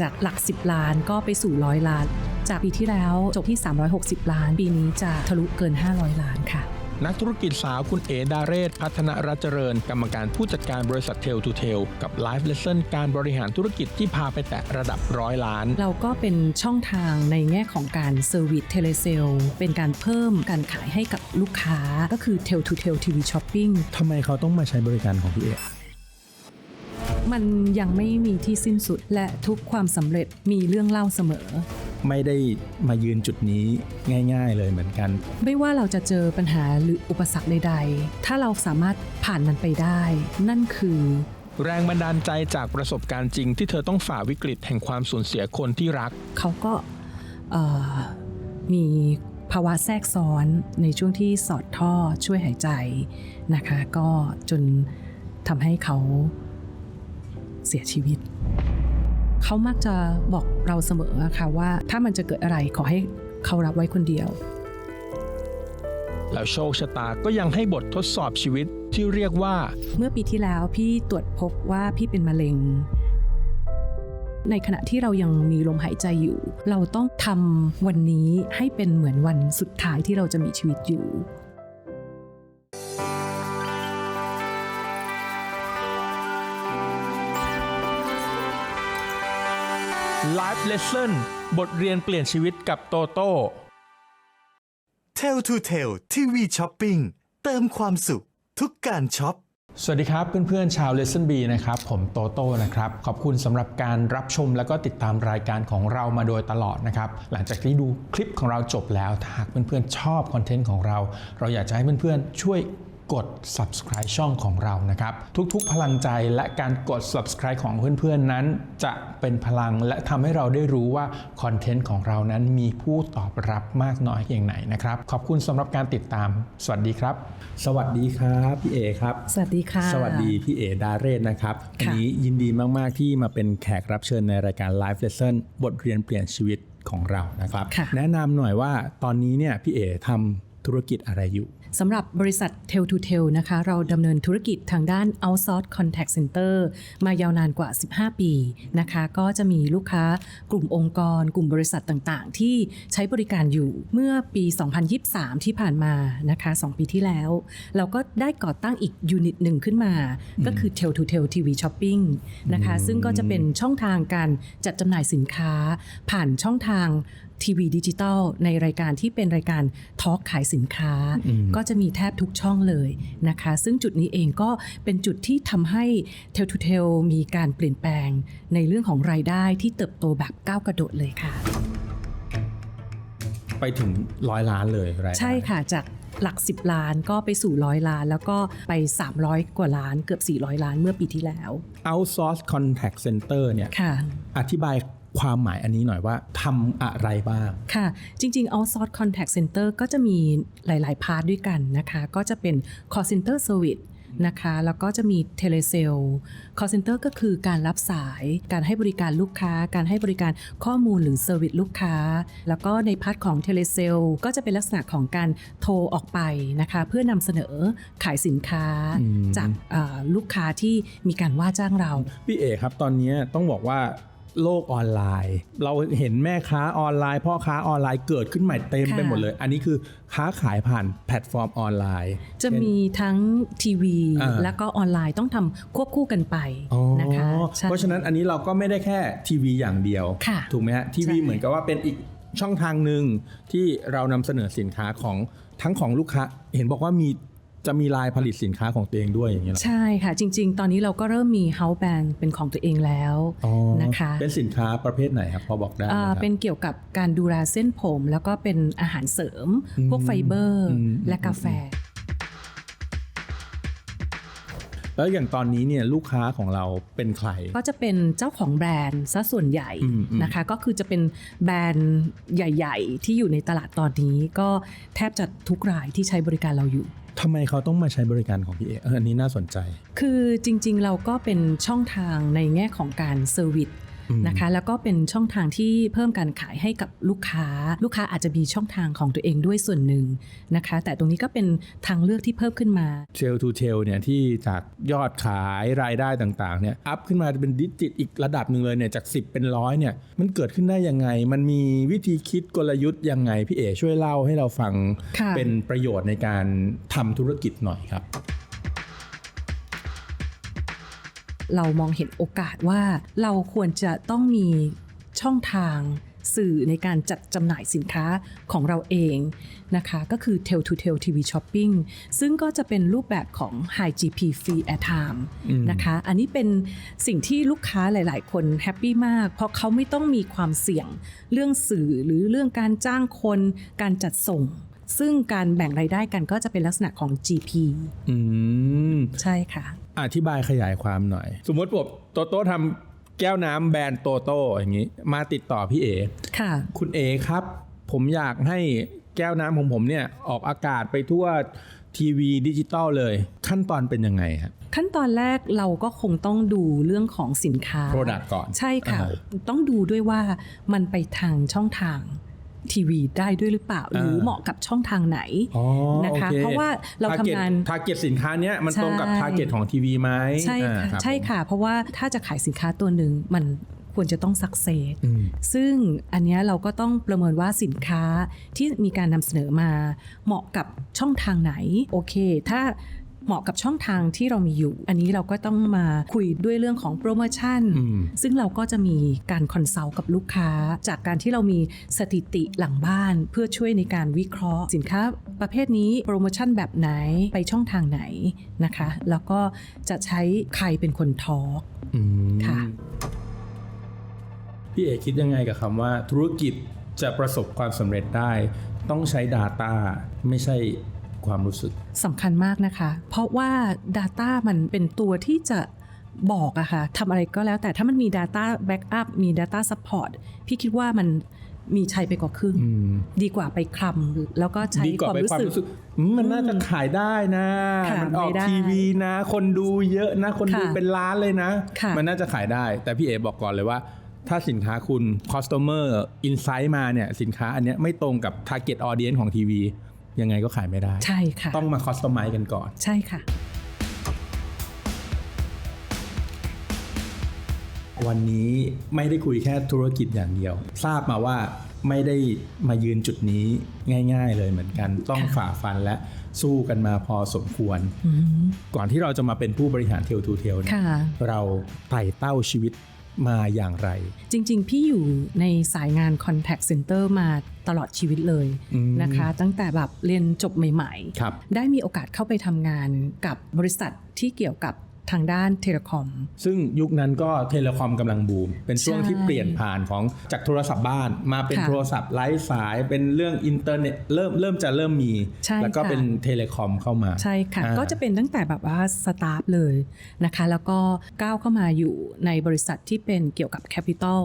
จากหลัก 10 ล้านก็ไปสู่ร้อยล้าน จากปีที่แล้วจบที่ 360 ล้าน ปีนี้จะทะลุเกิน 500 ล้านค่ะนักธุรกิจสาวคุณเอดาเรศ พัฒนรัตน์เจริญ กรรมการผู้จัดการบริษัทเทลทูเทลกับ Life Lesson การบริหารธุรกิจที่พาไปแตะระดับร้อยล้าน เราก็เป็นช่องทางในแง่ของการเซอร์วิสเทเลเซลเป็นการเพิ่มการขายให้กับลูกค้าก็คือ Tel to Tel TV Shopping ทำไมเขาต้องมาใช้บริการของพี่เอ มันยังไม่มีที่สิ้นสุด และทุกความสำเร็จมีเรื่องเล่าเสมอ ไม่ได้มายืนจุดนี้ง่าย ๆ เลยเหมือนกัน ไม่ว่าเราจะเจอปัญหาหรืออุปสรรคใด ๆ ถ้าเราสามารถผ่านมันไปได้ นั่นคือแรงบันดาลใจจากประสบการณ์จริง ที่เธอต้องฝ่าวิกฤตแห่งความสูญเสียคนที่รัก เขาก็เอ่อมีภาวะแทรกซ้อนในช่วงที่สอดท่อช่วยหายใจนะคะ ก็จนทำให้เขา เสียชีวิต เขามักจะบอกเราเสมอค่ะว่าถ้ามันจะเกิดอะไรขอให้เขารับไว้คนเดียว แล้วโชคชะตาก็ยังให้บททดสอบชีวิตที่เรียกว่า เมื่อปีที่แล้วพี่ตรวจพบว่าพี่เป็นมะเร็ง ในขณะที่เรายังมีลมหายใจอยู่ เราต้องทำวันนี้ให้เป็นเหมือนวันสุดท้ายที่เราจะมีชีวิตอยู่ Lesson บทเรียนเปลี่ยนชีวิตกับโตโต้ Tell to Tell ทีวีช้อปปิ้งเติมความสุขทุกการช็อปสวัสดีครับเพื่อนๆชาว Lesson B นะครับผมโตโต้นะครับขอบคุณสำหรับการรับชมแล้วก็ติดตามรายการของเรามาโดยตลอดนะครับหลังจากที่ดูคลิปของเราจบแล้วถ้าหากเพื่อนๆชอบคอนเทนต์ของเรา เราอยากจะให้เพื่อนๆช่วย กด subscribe ช่องของเรานะครับ ทุกๆ พลังใจและการกด subscribe ของเพื่อนๆนั้น จะเป็นพลังและทำให้เราได้รู้ว่าคอนเทนต์ของเรานั้นมีผู้ตอบรับมากน้อยเพียงไหนนะครับ ขอบคุณสำหรับการติดตาม สวัสดีครับ สวัสดีครับพี่เอครับ สวัสดีค่ะ สวัสดีพี่เอดาเรศนะครับวันค่ะนี้ยินดีมากๆที่มาเป็นแขกรับเชิญในรายการ Live Lesson บทเรียนเปลี่ยนชีวิตของเรานะครับค่ะแนะนำหน่อยว่าตอนนี้เนี่ยพี่เอทำธุรกิจอะไรอยู่ สำหรับบริษัท Tel to Tel นะคะ เราดำเนินธุรกิจทางด้าน outsource contact center มายาวนานกว่า 15 ปีนะคะ ก็จะมีลูกค้ากลุ่มองค์กร กลุ่มบริษัทต่างๆ ที่ใช้บริการอยู่เมื่อปี 2023 ที่ผ่านมานะคะ 2 ปีที่แล้ว เราก็ได้ก่อตั้งอีกยูนิตหนึ่งขึ้นมา ก็คือ Tel to Tel TV Shopping นะคะ ซึ่งก็จะเป็นช่องทางการจัดจำหน่ายสินค้า ผ่านช่องทาง ทีวีดิจิตอลในรายการที่เป็นรายการทอล์กขายสินค้า ก็จะมีแทบทุกช่องเลยนะคะ ซึ่งจุดนี้เองก็เป็นจุดที่ทำให้ Tel to Tel มีการเปลี่ยนแปลงในเรื่องของรายได้ที่เติบโตแบบก้าวกระโดดเลยค่ะ ไปถึงร้อยล้านเลยรายได้ใช่ค่ะจากหลัก 10 ล้านก็ไปสู่ร้อยล้าน แล้วก็ไป 300 กว่าล้านเกือบ 400 ล้านเมื่อปีที่แล้ว outsource contact center เนี่ยค่ะอธิบาย ความหมายอันนี้หน่อยว่าทำอะไรบ้าง ค่ะ จริงๆ outsource contact center ก็จะมีหลาย ๆ พาร์ทด้วยกันนะคะ ก็จะเป็น call center service นะคะแล้วก็จะมี telesale call center ก็คือการรับสาย การให้บริการลูกค้า การให้บริการข้อมูลหรือเซอร์วิสลูกค้า แล้วก็ในพาร์ทของ telesale ก็จะเป็นลักษณะของการโทรออกไปนะคะ เพื่อนำเสนอขายสินค้าอืมจากเอ่อลูกค้าที่มีการว่าจ้างเรา พี่เอกครับตอนนี้ต้องบอกว่า โลกออนไลน์ เราเห็นแม่ค้าออนไลน์ พ่อค้าออนไลน์เกิดขึ้นใหม่เต็มค่ะไปหมดเลย อันนี้คือค้าขายผ่านแพลตฟอร์มออนไลน์ จะมีทั้งทีวีอ่าแล้วก็ออนไลน์ต้องทำควบคู่กันไปอ๋อนะคะใช่เพราะฉะนั้นอันนี้เราก็ไม่ได้แค่ทีวีอย่างเดียวค่ะถูกไหมฮะทีวีใช่เหมือนกับว่าเป็นอีกช่องทางหนึ่งที่เรานำเสนอสินค้าของทั้งของลูกค้า เห็นบอกว่ามี จะมีลายผลิตสินค้าของตัวเองด้วยอย่างเงี้ยเหรอใช่ค่ะ จริง ๆ ตอนนี้เราก็เริ่มมี house brand เป็นของตัวเองแล้วอ๋อนะคะ เป็นสินค้าประเภทไหนครับพอบอกได้ไหมอ่าครับเป็นเกี่ยวกับการดูแลเส้นผม แล้วก็เป็นอาหารเสริม พวกไฟเบอร์อืมและกาแฟ แล้วอย่างตอนนี้เนี่ยลูกค้าของเราเป็นใคร ก็จะเป็นเจ้าของแบรนด์ซะส่วนใหญ่อืมอืมนะคะ ก็คือจะเป็นแบรนด์ใหญ่ ๆ ที่อยู่ในตลาดตอนนี้ ก็แทบจะทุกรายที่ใช้บริการเราอยู่ทำไมเขาต้องมาใช้บริการของพี่เอเอออันนี้น่าสนใจ คือจริงๆเราก็เป็นช่องทางในแง่ของการเซอร์วิส นะคะ แล้วก็เป็นช่องทางที่เพิ่มการขายให้กับลูกค้า ลูกค้าอาจจะมีช่องทางของตัวเองด้วยส่วนหนึ่งนะคะ แต่ตรงนี้ก็เป็นทางเลือกที่เพิ่มขึ้นมาเทลทูเทลเนี่ยที่จากยอดขายรายได้ต่างๆเนี่ยอัพขึ้นมาเป็นดิจิตอีกระดับหนึ่งเลยเนี่ยจาก 10 เป็นร้อยเนี่ยมันเกิดขึ้นได้ยังไง มันมีวิธีคิดกลยุทธ์ยังไงพี่เอ๋ช่วยเล่าให้เราฟังค่ะเป็นประโยชน์ในการทำธุรกิจหน่อยครับ เรามองเห็นโอกาสว่าเราควรจะต้องมีช่องทางสื่อในการจัดจำหน่ายสินค้าของเราเองนะคะ ก็คือ Tel to Tel TV Shopping ซึ่งก็จะเป็นรูปแบบของ High GP Free Airtime นะคะ อันนี้เป็นสิ่งที่ลูกค้าหลาย ๆ คนแฮปปี้มาก เพราะเขาไม่ต้องมีความเสี่ยงเรื่องสื่อหรือเรื่องการจ้างคน การจัดส่ง ซึ่งการแบ่งรายได้กันก็จะเป็นลักษณะของ GP อืมใช่ค่ะ อธิบายขยายความหน่อย สมมติผมโตโต้ทำแก้วน้ำแบรนด์โตโต้อย่างนี้ มาติดต่อพี่เอค่ะ คุณเอครับ ผมอยากให้แก้วน้ำของผมเนี่ยออกอากาศไปทั่วทีวีดิจิตอลเลย ขั้นตอนเป็นยังไงครับขั้นตอนแรกเราก็คงต้องดูเรื่องของสินค้า Product ก่อน ใช่ค่ะอ่าต้องดูด้วยว่ามันไปทางช่องทาง ทีวีได้ด้วยหรือเปล่า หรือเหมาะกับช่องทางไหนอ๋อนะคะโอเพราะว่าเราทำงานทาร์เก็ตสินค้าเนี้ยมันตรงกับใช่ทาร์เก็ตของทีวีไหมใช่อ่าค่ะรับใช่ค่ะ เพราะว่าถ้าจะขายสินค้าตัวหนึ่งมันควรจะต้องสักเซสอืมซึ่งอันเนี้ยเราก็ต้องประเมินว่าสินค้าที่มีการนำเสนอมา เหมาะกับช่องทางไหน โอเค ถ้า เหมาะกับช่องทางที่เรามีอยู่ อันนี้เราก็ต้องมาคุยด้วยเรื่องของโปรโมชั่นอืมซึ่งเราก็จะมีการคอนซัลท์กับลูกค้า จากการที่เรามีสถิติหลังบ้าน เพื่อช่วยในการวิเคราะห์ สินค้าประเภทนี้โปรโมชั่นแบบไหนไปช่องทางไหนนะคะ แล้วก็จะใช้ใครเป็นคนทอล์กอืมค่ะพี่เอกคิดยังไงกับคำว่าธุรกิจจะประสบความสำเร็จได้ ต้องใช้ Data ไม่ใช่ ความรู้สึกสำคัญมากนะคะ เพราะว่า Data มันเป็นตัวที่จะบอกอะค่ะทำอะไรก็แล้วแต่ถ้ามันมี Data Backup มี Data Support พี่คิดว่ามันมีชัยไปกว่าครึ่งอืมดีกว่าไปคลำแล้วก็ใช้ดีกว่าความไปรู้ความสึกรู้สึกอืมมันน่าจะขายได้นะค่ะมันออกไม่ได้ทีวีนะ คนดูเยอะนะ คนดูค่ะเป็นล้านเลยนะค่ะมันน่าจะขายได้ แต่พี่เอบอกก่อนเลยว่า ถ้าสินค้าคุณ customer insight มาเนี่ย สินค้าอันเนี้ยไม่ตรงกับ target audience ของทีวี ยังไงก็ขายไม่ได้ ใช่ค่ะ ต้องมา customize กันก่อน ใช่ค่ะ วันนี้ไม่ได้คุยแค่ธุรกิจอย่างเดียว ทราบมาว่าไม่ได้มายืนจุดนี้ง่าย ๆ เลยเหมือนกัน ต้องค่ะฝ่าฟันและสู้กันมาพอสมควร ก่อนที่เราจะมาเป็นผู้บริหารเทลทูเทลเนี่ยค่ะเราไต่เต้าชีวิต มาอย่างไร จริง ๆ พี่อยู่ในสายงาน Contact Center มาตลอดชีวิตเลยอืมนะคะ ตั้งแต่แบบเรียนจบใหม่ครับๆได้มีโอกาสเข้าไปทำงานกับบริษัทที่เกี่ยวกับ ทางด้านเทเลคอม ซึ่งยุคนั้นก็เทเลคอมกำลังบูม เป็นช่วงใช่ที่เปลี่ยนผ่านของจากโทรศัพท์บ้าน มาเป็นค่ะโทรศัพท์ไร้สายเป็นเรื่องอินเทอร์เน็ตเริ่มเริ่มจะเริ่มมีใช่แล้วก็ค่ะเป็นเทเลคอมเข้ามา ใช่ค่ะอ่าก็จะเป็นตั้งแต่แบบว่าสตาฟเลยนะคะ แล้วก็ก้าวเข้ามาอยู่ในบริษัทที่เป็นเกี่ยวกับแคปิตอล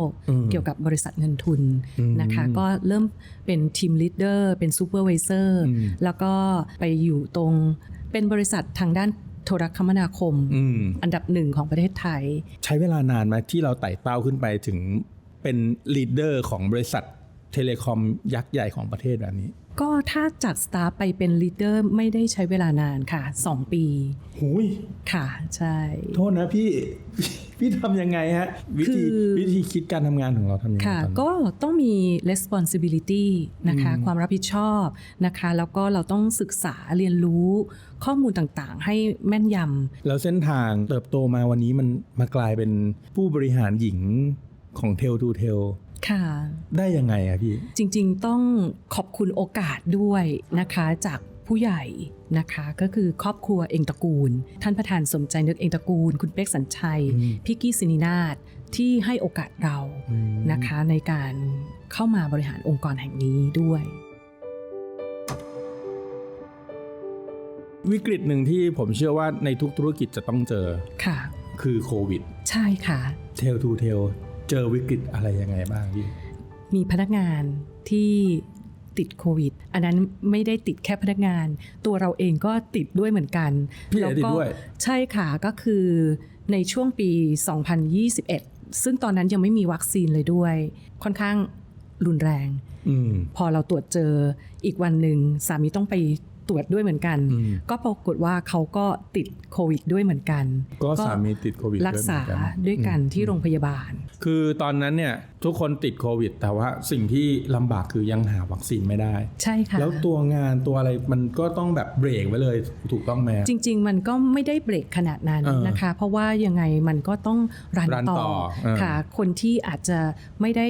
เกี่ยวกับบริษัทเงินทุนนะคะ ก็เริ่มเป็นทีมลีดเดอร์เป็นซูเปอร์วิเซอร์แล้วก็ไปอยู่ตรงเป็นบริษัททางด้าน โทรคมนาคมอืมอันดับหนึ่งของประเทศไทย ใช้เวลานานไหมที่เราไต่เต้าขึ้นไปถึงเป็นลีดเดอร์ของบริษัทเทเลคอมยักษ์ใหญ่ของประเทศแบบนี้ ก็ถ้าจากสตาฟไปเป็นลีดเดอร์ไม่ได้ใช้เวลานานค่ะ 2 ปีหุยค่ะ ใช่ โทษนะพี่ พี่ทำยังไงฮะ วิธีคือวิธีคิดการทำงานของเราทำยังไงค่ะตอนนั้นก็ต้องมี responsibility นะคะ ความรับผิดชอบนะคะ แล้วก็เราต้องศึกษาเรียนรู้ข้อมูลต่างๆ ให้แม่นยแล้วเส้นทางเติบโตมาวันนี้มันมากลายเป็นผู้บริหารหญิงของเทลทูเทลำ ค่ะได้ยังไงอะพี่จริง ๆ ต้องขอบคุณโอกาสด้วยนะคะจากผู้ใหญ่นะคะก็คือครอบครัวเองตระกูล ท่านประธานสมใจนึกเองตระกูล คุณเป๊กสัญชัยอืมพี่กี้สินินาถที่ให้โอกาสเราอืมนะคะในการเข้ามาบริหารองค์กรแห่งนี้ด้วย วิกฤตหนึ่งที่ผมเชื่อว่าในทุกธุรกิจจะต้องเจอค่ะ คือโควิด ใช่ค่ะ เทลทูเทล เจอวิกฤตอะไรยังไงบ้างพี่มีพนักงานที่ติดโควิด อันนั้นไม่ได้ติดแค่พนักงาน ตัวเราเองก็ติดด้วยเหมือนกันพี่เอ๋แล้ติดก็ด้วยใช่ค่ะก็คือในช่วงปี 2021 ซึ่งตอนนั้นยังไม่มีวัคซีนเลยด้วย ค่อนข้างรุนแรงอืมพอเราตรวจเจออีกวันหนึ่งสามีต้องไปต รวจด้วยเหมือนกันอืมก็ปรากฏว่าเขาก็ติดโควิดด้วยเหมือนกัน ก็สามีติดโควิดรักษาด้วยเหมือนกันด้วยกันที่โรงพยาบาล คือตอนนั้นเนี่ยทุกคนติดโควิด แต่ว่าสิ่งที่ลำบากคือยังหาวัคซีนไม่ได้ ใช่ค่ะ แล้วตัวงานตัวอะไรมันก็ต้องแบบเบรกไว้เลยถูกต้องไหมจริง ๆ มันก็ไม่ได้เบรกขนาดนั้นเออนะคะ เพราะว่ายังไงมันก็ต้องรันรันต่ต่ออเออค่ะ คนที่อาจจะไม่ได้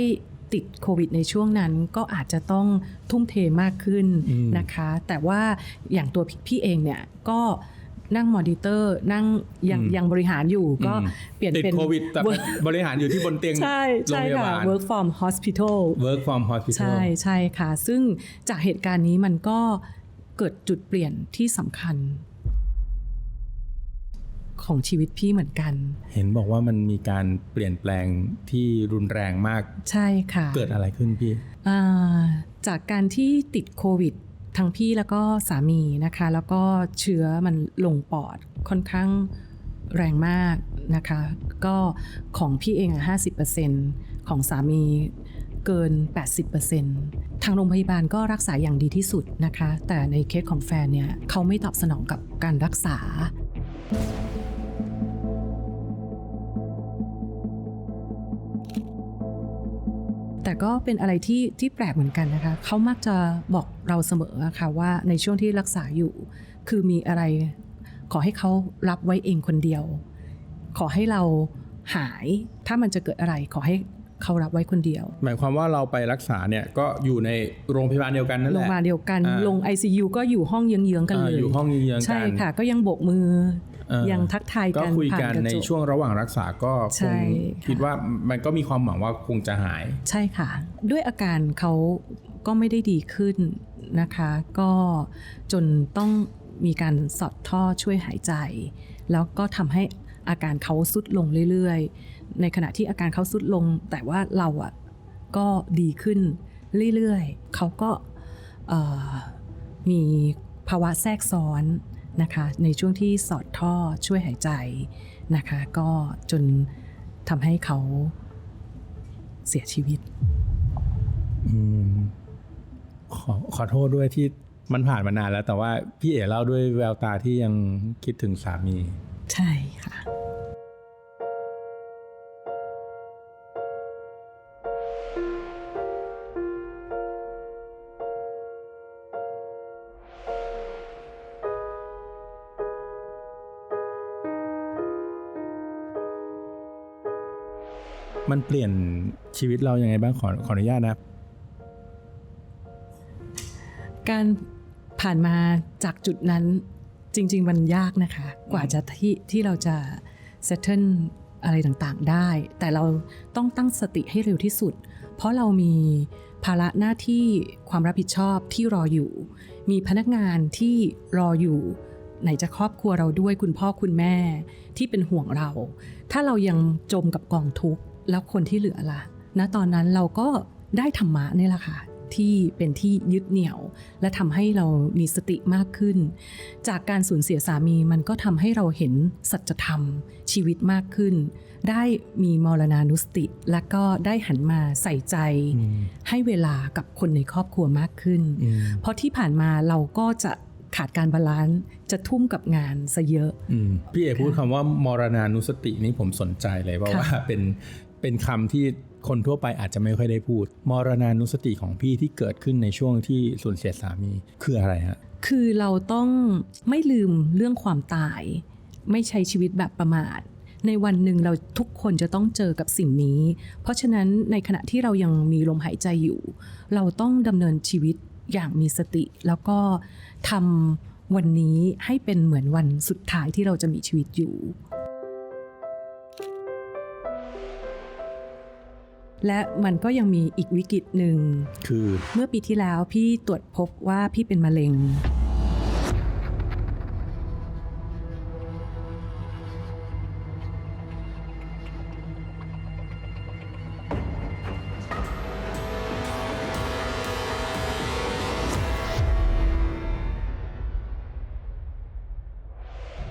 ติดโควิดในช่วงนั้นก็อาจจะต้องทุ่มเทมากขึ้นนะคะ แต่ว่าอย่างตัวพี่พี่เองเนี่ยก็นั่งมอนิเตอร์นั่งยังยังบริหารอยู่ก็เปลี่ยนติดเป็นโควิดแต่ work บริหารอยู่ที่บนเตียงใช่โรงใช่พยาค่ะบาล work from hospital work from hospital ใช่ใช่ค่ะ ซึ่งจากเหตุการณ์นี้มันก็เกิดจุดเปลี่ยนที่สำคัญ ของชีวิตพี่เหมือนกัน เห็นบอกว่ามันมีการเปลี่ยนแปลงที่รุนแรงมาก ใช่ค่ะ เกิดอะไรขึ้นพี่อ่าจากการที่ติดโควิดทั้งพี่แล้วก็สามีนะคะ แล้วก็เชื้อมันลงปอดค่อนข้างแรงมากนะคะ ก็ของพี่เองอะ50%ของสามีเกิน 80%ทางโรงพยาบาลก็รักษาอย่างดีที่สุดนะคะ แต่ในเคสของแฟนเนี่ย เขาไม่ตอบสนองกับการรักษา ก็เป็นอะไรที่ที่แปลกเหมือนกันนะคะเขามักจะบอกเราเสมออะค่ะว่าในช่วงที่รักษาอยู่ คือมีอะไร ขอให้เขารับไว้เองคนเดียว ขอให้เราหายถ้ามันจะเกิดอะไรขอให้เขารับไว้คนเดียว หมายความว่าเราไปรักษาเนี่ยก็อยู่ในโรงพยาบาลเดียวกันนั่นแหโรงละพยาบาลเดียวกันอ่าลง ICU ก็อยู่ห้องเยื้องๆกันเลยอ่าอยู่ห้องเยื้องๆกันใช่ค่ะ ก็ยังโบกมือเออ ยังทักทายก็กันคุยผ่ากันกระในจกช่วงระหว่างรักษาก็คใช่งค่ะคิดว่ามันก็มีความหวังว่าคงจะหาย ใช่ค่ะ ด้วยอาการเขาก็ไม่ได้ดีขึ้นนะคะ ก็จนต้องมีการสอดท่อช่วยหายใจ แล้วก็ทำให้อาการเขาสุดลงเรื่อยๆ ในขณะที่อาการเขาสุดลง แต่ว่าเราอะก็ดีขึ้นเรื่อยๆ เขาก็เอ่อมีภาวะแทรกซ้อน นะคะ ในช่วงที่สอดท่อช่วยหายใจนะคะ ก็จนทำให้เขาเสียชีวิตอืมขอขอโทษด้วยที่มันผ่านมานานแล้ว แต่ว่าพี่เอ๋เล่าด้วยแววตาที่ยังคิดถึงสามี ใช่ค่ะ มันเปลี่ยนชีวิตเรายังไงบ้างขอขออนุญาตนะการผ่านมาจากจุดนั้นจริง ๆ มันยากนะคะ กว่าจะที่ที่เราจะ settle อะไรต่างๆได้ แต่เราต้องตั้งสติให้เร็วที่สุด เพราะเรามีภาระหน้าที่ความรับผิดชอบที่รออยู่ มีพนักงานที่รออยู่ ไหนจะครอบครัวเราด้วยคุณพ่อคุณแม่ที่เป็นห่วงเรา ถ้าเรายังจมกับกองทุกข์ แล้วคนที่เหลือล่ะณตอนนั้นเราก็ได้ธรรมะนี่แหละค่ะที่เป็นที่ยึดเหนี่ยว และทำให้เรามีสติมากขึ้น จากการสูญเสียสามีมันก็ทำให้เราเห็นสัจธรรมชีวิตมากขึ้น ได้มีมรณานุสติ และก็ได้หันมาใส่ใจ ให้เวลากับคนในครอบครัวมากขึ้น เพราะที่ผ่านมาเราก็จะขาดการบาลานซ์จะทุ่มกับงานซะเยอะอืมพี่เอ๋พูดคำว่ามรณานุสตินี่ผมสนใจเลยเพราะค่ะว่าเป็น เป็นคำที่คนทั่วไปอาจจะไม่ค่อยได้พูด มรณานุสติของพี่ที่เกิดขึ้นในช่วงที่สูญเสียสามีคืออะไรฮะ คือเราต้องไม่ลืมเรื่องความตาย ไม่ใช้ชีวิตแบบประมาท ในวันหนึ่งเราทุกคนจะต้องเจอกับสิ่งนี้ เพราะฉะนั้นในขณะที่เรายังมีลมหายใจอยู่ เราต้องดำเนินชีวิตอย่างมีสติ แล้วก็ทำวันนี้ให้เป็นเหมือนวันสุดท้ายที่เราจะมีชีวิตอยู่ และมันก็ยังมีอีกวิกฤตหนึ่ง คือเมื่อปีที่แล้วพี่ตรวจพบว่าพี่เป็นมะเร็ง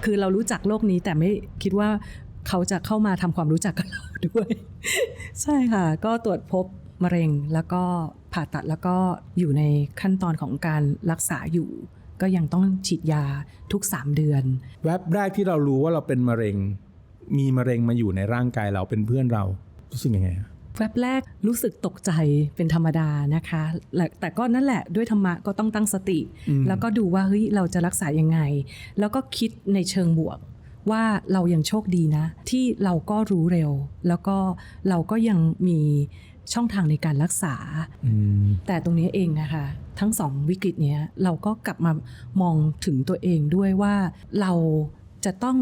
คือเรารู้จักโลกนี้แต่ไม่คิดว่า เขาจะเข้ามาทำความรู้จักกับเราด้วย ใช่ค่ะ ก็ตรวจพบมะเร็งแล้วก็ผ่าตัดแล้วก็อยู่ในขั้นตอนของการรักษาอยู่ ก็ยังต้องฉีดยาทุก 3 เดือน แวบแรกที่เรารู้ว่าเราเป็นมะเร็ง มีมะเร็งมาอยู่ในร่างกายเราเป็นเพื่อนเรารู้สึกยังไงอะแวบแรกรู้สึกตกใจเป็นธรรมดานะคะและแต่ก็นั่นแหละด้วยธรรมะก็ต้องตั้งสติ แล้วก็ดูว่าเฮ้ยเราจะรักษายังไง แล้วก็คิดในเชิงบวก ว่าเรายังโชคดีนะ ที่เราก็รู้เร็ว แล้วก็เราก็ยังมีช่องทางในการรักษาอืมแต่ตรงนี้เองนะคะ ทั้งสองวิกฤตเนี้ยเราก็กลับมามองถึงตัวเองด้วยว่าเราจะต้อง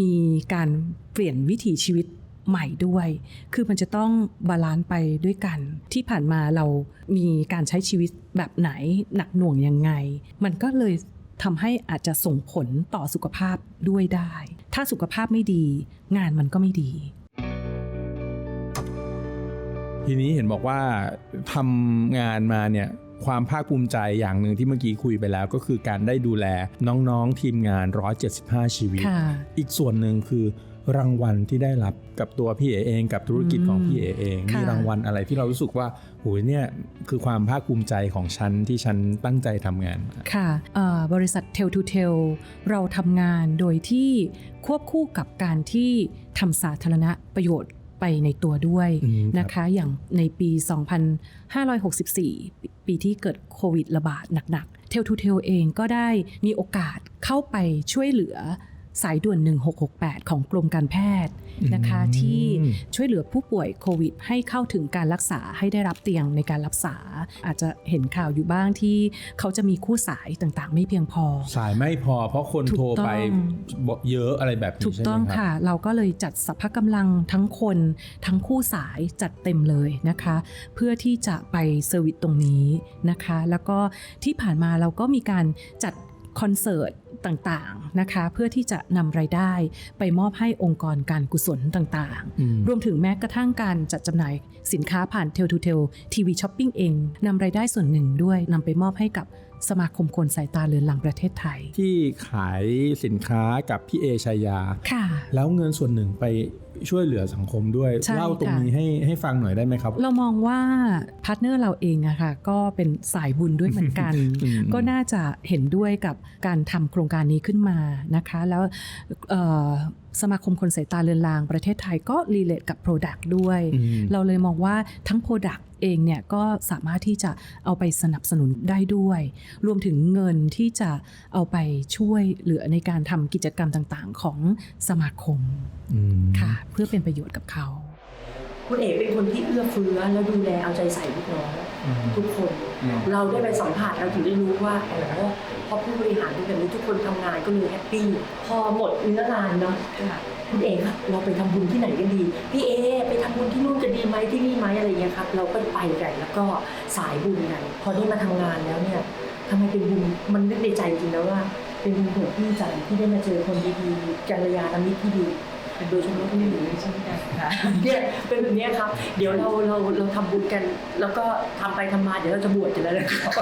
มีการเปลี่ยนวิถีชีวิตใหม่ด้วย คือมันจะต้องบาลานซ์ไปด้วยกัน ที่ผ่านมาเรามีการใช้ชีวิตแบบไหนหนักหน่วงยังไง มันก็เลย ทำให้อาจจะส่งผลต่อสุขภาพด้วยได้ ถ้าสุขภาพไม่ดี งานมันก็ไม่ดี ทีนี้เห็นบอกว่าทำงานมาเนี่ยความภาคภูมิใจอย่างหนึ่งที่เมื่อกี้คุยไปแล้ว ก็คือการได้ดูแลน้องๆทีมงาน 175 ชีวิตค่ะอีกส่วนหนึ่งคือ รางวัลที่ได้รับกับตัวพี่เอเอง กับธุรกิจของพี่เอเองค่ะมีรางวัลอะไรที่เรารู้สึกว่าโหยเนี่ยคือความภาคภูมิใจของฉันที่ฉันตั้งใจทำงานมาค่ะเอ่อบริษัท Tel to Tel เราทำงานโดยที่ควบคู่กับการที่ทำสาธารณประโยชน์ไปในตัวด้วยอืมครับนะคะ อย่างในปี 2564 ปีที่เกิดโควิดระบาดหนักๆ Tel to Tel เองก็ได้มีโอกาสเข้าไปช่วยเหลือ สายด่วน 1668 ของกรมการแพทย์นะคะ ที่ช่วยเหลือผู้ป่วยโควิด ให้เข้าถึงการรักษาให้ได้รับเตียงในการรักษา อาจจะเห็นข่าวอยู่บ้างที่เขาจะมีคู่สายต่างๆ ไม่เพียงพอ สายไม่พอเพราะคนถูกโทรไปต้องบอกเยอะอะไรแบบนี้ถูกใช่ไหมต้องครับค่ะ เราก็เลยจัดสัพพะกำลังทั้งคนทั้งคู่สายจัดเต็มเลยนะคะ เพื่อที่จะไปเซอร์วิสตรงนี้นะคะ แล้วก็ที่ผ่านมาเราก็มีการจัดคอนเสิร์ต ต่างๆนะคะ เพื่อที่จะนำรายได้ไปมอบให้องค์กรการกุศลต่างอืมๆรวมถึงแม้กระทั่งการจัดจำหน่ายสินค้าผ่าน Tel to Tel TV Shopping เองนำรายได้ส่วนหนึ่งด้วยนำไปมอบให้กับสมาคมคนสายตาเลือนหลังประเทศไทย ที่ขายสินค้ากับพี่เอชายา ค่ะ แล้วเงินส่วนหนึ่งไปช่วยเหลือสังคมด้วยใช่เล่าตรงค่ะนี้ให้ให้ฟังหน่อยได้ไหมครับ เรามองว่าพาร์ทเนอร์เราเองอะค่ะก็เป็นสายบุญด้วยเหมือนกันอืมก็น่าจะเห็นด้วยกับการทำโครงการนี้ขึ้นมานะคะ แล้วเอ่อสมาคมคนสายตาเลือนลางประเทศไทยก็รีเลทกับ Product ด้วยอืมเราเลยมองว่าทั้ง Product เองเนี่ยก็สามารถที่จะเอาไปสนับสนุนได้ด้วย รวมถึงเงินที่จะเอาไปช่วยเหลือในการทำกิจกรรมต่างๆ ของสมาคมอืมค่ะเพื่อเป็นประโยชน์กับเขา คุณเอกเป็นคนที่เอื้อเฟื้อแล้วดูแลเอาใจใส่ลูกน้องทุกคน เราได้ไปสัมผัสเราถึงได้รู้ว่าอ๋อพอผู้บริหารเป็นแบบนี้ทุกคนทำงานก็เลยแฮปปี้พอหมดเนื้องานเนาะคุณเอกครับเราไปทำบุญที่ไหนกันดี พี่เอไปทำบุญที่นู่นจะดีไหมที่นี่ไหมอะไรเงี้ยครับ เราก็ไปกันแล้วก็สายบุญกันพอได้มาทำงานแล้วเนี่ยทำไมเป็นบุญมันนึกในใจจริงนะว่า เป็นบุญของพี่จังที่ได้มาเจอคนดีๆกัลยาณมิตรที่ดี โดยเฉพาะที่หนูเช่นกันค่ะเนี่ยเป็นแบบเนี้ยครับ เดี๋ยวเราเราเราทำบุญกัน แล้วก็ทำไปทำมาเดี๋ยวเราจะบวชกันแล้วนะครับ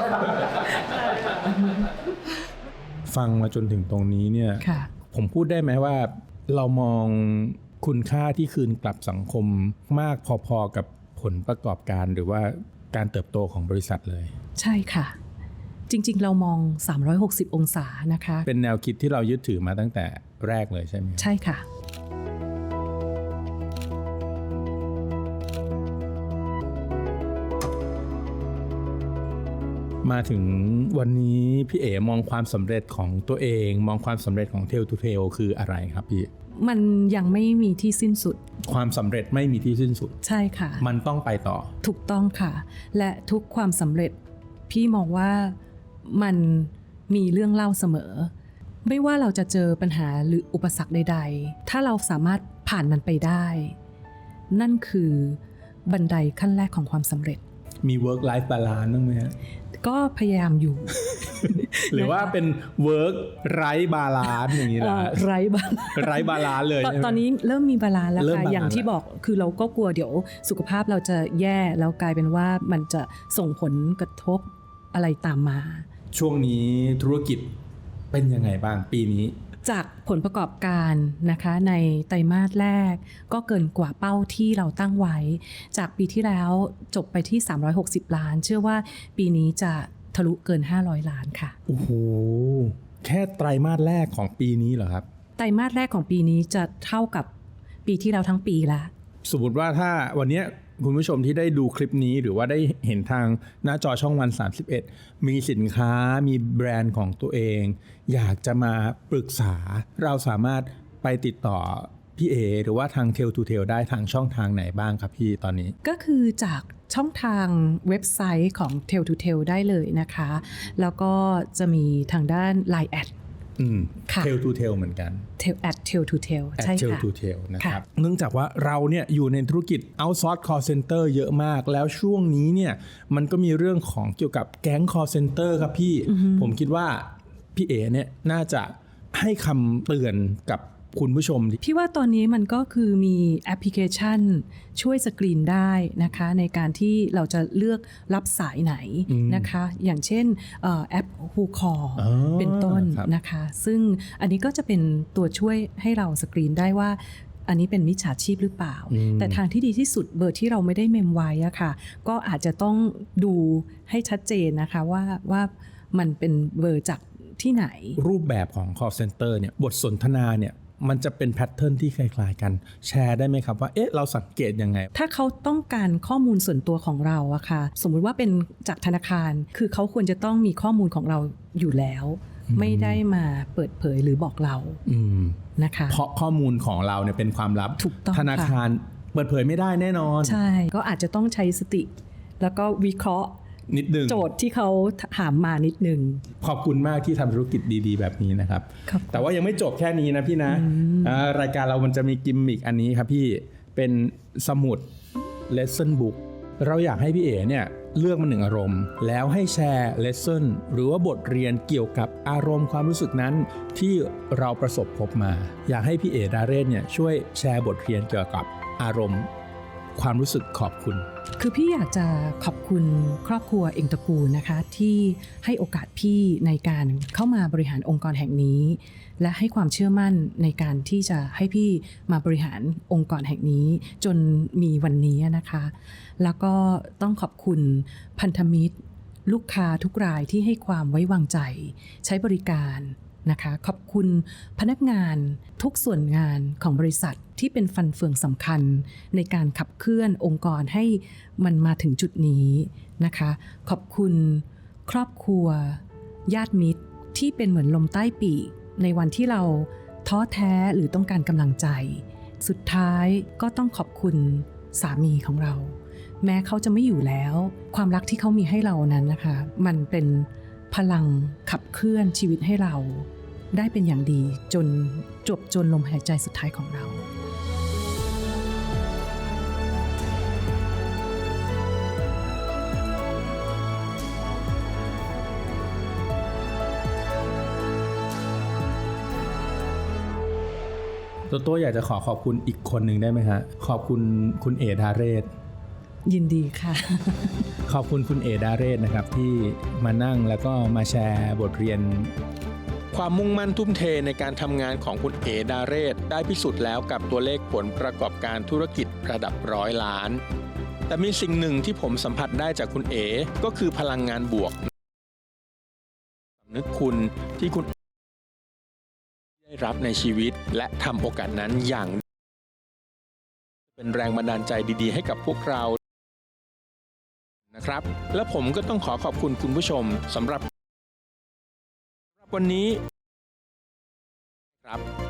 ฟังมาจนถึงตรงนี้เนี่ยค่ะ ผมพูดได้ไหมว่า เรามองคุณค่าที่คืนกลับสังคมมากพอๆกับผลประกอบการหรือว่าการเติบโตของบริษัทเลย ใช่ค่ะ จริงๆ เรามอง 360 องศานะคะ เป็นแนวคิดที่เรายึดถือมาตั้งแต่แรกเลยใช่ไหมครับ ใช่ค่ะ มาถึงวันนี้พี่เอ๋มองความสำเร็จของตัวเอง มองความสำเร็จของเทลทูเทลคืออะไรครับพี่ มันยังไม่มีที่สิ้นสุด ความสำเร็จไม่มีที่สิ้นสุด ใช่ค่ะ มันต้องไปต่อ ถูกต้องค่ะ และทุกความสำเร็จพี่มองว่ามันมีเรื่องเล่าเสมอ ไม่ว่าเราจะเจอปัญหาหรืออุปสรรคใด ๆ ถ้าเราสามารถผ่านมันไปได้ นั่นคือบันไดขั้นแรกของความสำเร็จ มี work life balance บ้างไหมฮะก็พยายามอยู่ หรือว่าเป็น work ไร้บาลานซ์อย่างนี้เอ่นะอไร้บ้างไร้บาลานซ์เลยตอนใช่ไหมตอนนี้เริ่มมีบาลานซ์แล้วเริ่มค่ะบาลานซ์อย่างที่แล้วบอกคือเราก็กลัวเดี๋ยวสุขภาพเราจะแย่แล้วกลายเป็นว่ามันจะส่งผลกระทบอะไรตามมา ช่วงนี้ธุรกิจ เป็นยังไงบ้างปีนี้ จากผลประกอบการนะคะในไตรมาสแรก ก็เกินกว่าเป้าที่เราตั้งไว้ จากปีที่แล้วจบไปที่ 360 ล้าน เชื่อว่าปีนี้จะทะลุเกิน 500 ล้านค่ะ โอ้โห แค่ไตรมาสแรกของปีนี้เหรอครับ ไตรมาสแรกของปีนี้จะเท่ากับปีที่แล้วทั้งปีละ สมมติว่าถ้าวันเนี้ย คุณผู้ชมที่ได้ดูคลิปนี้หรือว่าได้เห็นทางหน้าจอช่องวัน 31 มีสินค้ามีแบรนด์ของตัวเอง อยากจะมาปรึกษา เราสามารถไปติดต่อพี่เอหรือว่าทางเทลทูเทลได้ทางช่องทางไหนบ้างครับพี่ตอนนี้ ก็คือจากช่องทางเว็บไซต์ของ Tell to Tell ได้เลยนะคะ แล้วก็จะมีทางด้าน Line แอด เทลทูเทลเหมือนกัน Tell at Tell to Tell แอดใช่เทลค่ะทูเทลนะครับค่ะเนื่องจากว่าเราเนี่ยอยู่ในธุรกิจ outsource call center เยอะมาก แล้วช่วงนี้เนี่ยมันก็มีเรื่องของเกี่ยวกับแก๊ง call center ครับพี่ ผมคิดว่าพี่เอเนี่ยน่าจะให้คำเตือนกับ คุณผู้ชม พี่ว่าตอนนี้มันก็คือมีแอปพลิเคชัน ช่วยสกรีนได้นะคะ ในการที่เราจะเลือกรับสายไหนนะคะ อย่างเช่นเอ่อแอป Who Call อ๋อเป็นต้นครับนะคะ ซึ่งอันนี้ก็จะเป็นตัวช่วยให้เราสกรีนได้ว่าอันนี้เป็นมิจฉาชีพหรือเปล่า แต่ทางที่ดีที่สุดเบอร์ที่เราไม่ได้เมมไว้อะค่ะ ก็อาจจะต้องดูให้ชัดเจนนะคะว่าว่ามันเป็นเบอร์จากที่ไหน รูปแบบของ call center เนี่ยบทสนทนาเนี่ย มันจะเป็นแพทเทิร์นที่คล้ายๆกัน แชร์ได้ไหมครับว่าเอ๊ะเราสังเกตยังไง ถ้าเขาต้องการข้อมูลส่วนตัวของเราอะค่ะ สมมุติว่าเป็นจากธนาคาร คือเขาควรจะต้องมีข้อมูลของเราอยู่แล้ว ไม่ได้มาเปิดเผยหรือบอกเราอืมนะคะ เพราะข้อมูลของเราเนี่ยเป็นความลับถูกต้องธนาคารเปิดเผยไม่ได้แน่นอน ใช่ ก็อาจจะต้องใช้สติ แล้วก็วิเคราะห์ นิดนึงโจทย์ที่เขาถามมานิดนึง ขอบคุณมากที่ทำธุรกิจดีๆ แบบนี้นะครับครับ แต่ว่ายังไม่จบแค่นี้นะพี่นะอ่ารายการเรามันจะมีกิมมิกอันนี้ครับพี่เป็นสมุด lesson book เราอยากให้พี่เอ๋เนี่ยเลือกมาหนึ่งอารมณ์ แล้วให้แชร์ lesson หรือว่าบทเรียนเกี่ยวกับอารมณ์ความรู้สึกนั้น ที่เราประสบพบมา อยากให้พี่เอ๋ดาเรศเนี่ยช่วยแชร์บทเรียนเกี่ยวกับอารมณ์ ความรู้สึกขอบคุณ คือพี่อยากจะขอบคุณครอบครัวเองตระกูลนะคะ ที่ให้โอกาสพี่ในการเข้ามาบริหารองค์กรแห่งนี้ และให้ความเชื่อมั่นในการที่จะให้พี่มาบริหารองค์กรแห่งนี้ จนมีวันนี้นะคะ แล้วก็ต้องขอบคุณพันธมิตร ลูกค้าทุกรายที่ให้ความไว้วางใจ ใช้บริการนะคะ ขอบคุณพนักงานทุกส่วนงานของบริษัท ที่เป็นฟันเฟืองสำคัญ ในการขับเคลื่อนองค์กรให้มันมาถึงจุดนี้นะคะ ขอบคุณครอบครัว ญาติมิตรที่เป็นเหมือนลมใต้ปีก ในวันที่เราท้อแท้หรือต้องการกำลังใจ สุดท้ายก็ต้องขอบคุณสามีของเรา แม้เขาจะไม่อยู่แล้ว ความรักที่เขามีให้เรานั้นนะคะ มันเป็นพลังขับเคลื่อนชีวิตให้เรา ได้เป็นอย่างดีจนจบจนลมหายใจสุดท้ายของเรา ตโต้อยากจะขอขอบคุณอีกคนหนึ่งได้ไหมฮะ ขอบคุณคุณเอดาเรศ ยินดีค่ะ ขอบคุณคุณเอดาเรศนะครับที่มานั่งแล้วก็มาแชร์บทเรียน ความมุ่งมั่นทุ่มเทในการทำงานของคุณเอดาเรศ ได้พิสูจน์แล้วกับตัวเลขผลประกอบการธุรกิจระดับร้อยล้าน แต่มีสิ่งหนึ่งที่ผมสัมผัสได้จากคุณเอ ก็คือพลังงานบวกสำนึกคุณที่คุณ ได้รับในชีวิตและทำโอกาสนั้นอย่าง เป็นแรงบันดาลใจดี ๆ ให้กับพวกเรานะครับ และผมก็ต้องขอขอบคุณคุณผู้ชมสำหรับวันนี้ครับ